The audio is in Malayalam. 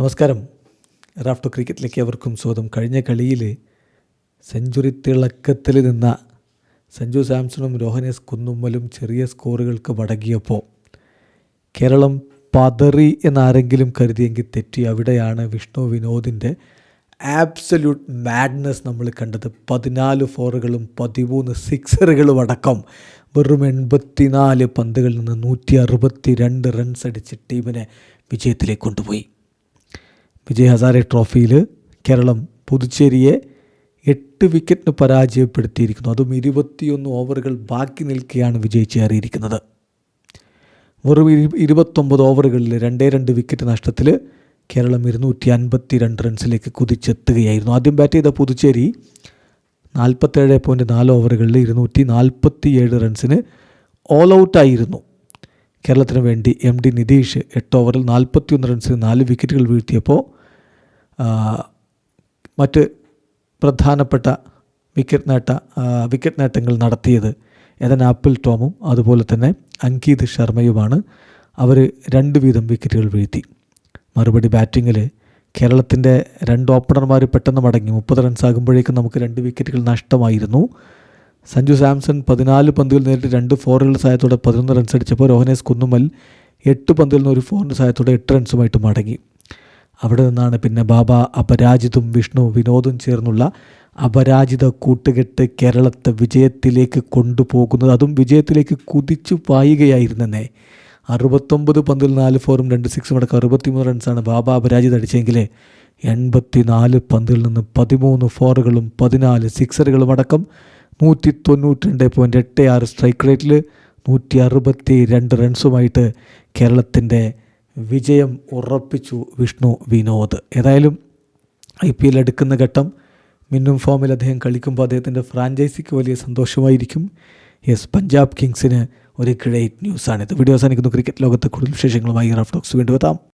നമസ്കാരം. റാഫ്റ്റോ ക്രിക്കറ്റിലേക്ക് അവർക്കും സ്വാഗതം. കഴിഞ്ഞ കളിയിൽ സെഞ്ചുറി തിളക്കത്തിൽ നിന്ന സഞ്ജു സാംസണും രോഹനേസ് കുന്നുമ്മലും ചെറിയ സ്കോറുകൾക്ക് മടങ്ങിയപ്പോൾ കേരളം പതറി എന്നാരെങ്കിലും കരുതിയെങ്കിൽ തെറ്റി. അവിടെയാണ് വിഷ്ണു വിനോദിന്റെ ആബ്സല്യൂട്ട് മാഡ്നസ് നമ്മൾ കണ്ടത്. പതിനാല് ഫോറുകളും പതിമൂന്ന് സിക്സറുകളും അടക്കം വെറും എൺപത്തിനാല് പന്തുകളിൽ നിന്ന് നൂറ്റി അറുപത്തി രണ്ട് റൺസ് അടിച്ച് ടീമിനെ വിജയത്തിലേക്ക് കൊണ്ടുപോയി. വിജയ് ഹസാരെ ട്രോഫിയിൽ കേരളം പുതുച്ചേരിയെ എട്ട് വിക്കറ്റിന് പരാജയപ്പെടുത്തിയിരിക്കുന്നു. അതും ഇരുപത്തിയൊന്ന് ഓവറുകൾ ബാക്കി നിൽക്കുകയാണ് വിജയ് ചേറിയിരിക്കുന്നത് വെറും ഇരു ഇരുപത്തൊമ്പത് ഓവറുകളിൽ രണ്ടേ രണ്ട് വിക്കറ്റ് നഷ്ടത്തിൽ കേരളം ഇരുന്നൂറ്റി അൻപത്തി രണ്ട് റൺസിലേക്ക് കുതിച്ചെത്തുകയായിരുന്നു. ആദ്യം ബാറ്റ് ചെയ്ത പുതുച്ചേരി നാൽപ്പത്തേഴ് പോയിന്റ് നാല് ഓവറുകളിൽ ഇരുന്നൂറ്റി നാൽപ്പത്തി ഏഴ് റൺസിന് ഓൾ ഔട്ടായിരുന്നു കേരളത്തിന് വേണ്ടി എം ഡി നിതീഷ് എട്ട് ഓവറിൽ നാൽപ്പത്തിയൊന്ന് റൺസിന് നാല് വിക്കറ്റുകൾ വീഴ്ത്തിയപ്പോൾ മറ്റ് പ്രധാനപ്പെട്ട വിക്കറ്റ് നേട്ട വിക്കറ്റ് നേട്ടങ്ങൾ നടത്തിയത് എതൻ ആപ്പിൾ ടോമും അതുപോലെ തന്നെ അങ്കീത് ശർമ്മയുമാണ്. അവർ രണ്ട് വീതം വിക്കറ്റുകൾ വീഴ്ത്തി. മറുപടി ബാറ്റിങ്ങിൽ കേരളത്തിന്റെ രണ്ട് ഓപ്പണർമാർ പെട്ടെന്ന് മടങ്ങി. മുപ്പത് റൺസ് ആകുമ്പോഴേക്കും നമുക്ക് രണ്ട് വിക്കറ്റുകൾ നഷ്ടമായിരുന്നു. സഞ്ജു സാംസൺ പതിനാല് പന്തുകൾ നേരിട്ട് രണ്ട് ഫോറുകളുടെ സഹായത്തോടെ പതിനൊന്ന് റൺസ് അടിച്ചപ്പോൾ രോഹനേസ് കുന്നുമൽ എട്ട് പന്തുകളിൽ നിന്ന് ഒരു ഫോറിന്റെ സഹായത്തോടെ എട്ട് റൺസുമായിട്ട് മടങ്ങി. അവിടെ നിന്നാണ് പിന്നെ ബാബ അപരാജിതും വിഷ്ണു വിനോദും ചേർന്നുള്ള അപരാജിത കൂട്ടുകെട്ട് കേരളത്തെ വിജയത്തിലേക്ക് കൊണ്ടുപോകുന്നത്. അതും വിജയത്തിലേക്ക് കുതിച്ചു പായുകയായിരുന്നെന്നേ. അറുപത്തൊമ്പത് പന്തിൽ നാല് ഫോറും രണ്ട് സിക്സും അടക്കം അറുപത്തിമൂന്ന് റൺസാണ് ബാബ അപരാജിത അടിച്ചെങ്കിൽ എൺപത്തി നാല് പന്തിൽ നിന്ന് പതിമൂന്ന് ഫോറുകളും പതിനാല് സിക്സറുകളും അടക്കം നൂറ്റി തൊണ്ണൂറ്റി രണ്ട് പോയിന്റ് എട്ട് ആറ് സ്ട്രൈക്ക് റേറ്റിൽ നൂറ്റി അറുപത്തി രണ്ട് റൺസുമായിട്ട് കേരളത്തിന്റെ വിജയം ഉറപ്പിച്ചു വിഷ്ണു വിനോദ്. ഏതായാലും ഐ പി എൽ എടുക്കുന്ന ഘട്ടം മിന്നും ഫോമിൽ അദ്ദേഹം കളിക്കുമ്പോൾ അദ്ദേഹത്തിന്റെ ഫ്രാഞ്ചൈസിക്ക് വലിയ സന്തോഷമായിരിക്കും. യെസ് പഞ്ചാബ് കിങ്സിന് ഒരു ഗ്രേറ്റ് ന്യൂസാണിത് വീഡിയോ അവസാനിക്കുന്നു. ക്രിക്കറ്റ് ലോകത്ത് കൂടുതൽ വിശേഷങ്ങളുമായി റഫ് ടോക്സ് വീണ്ടും എത്താം.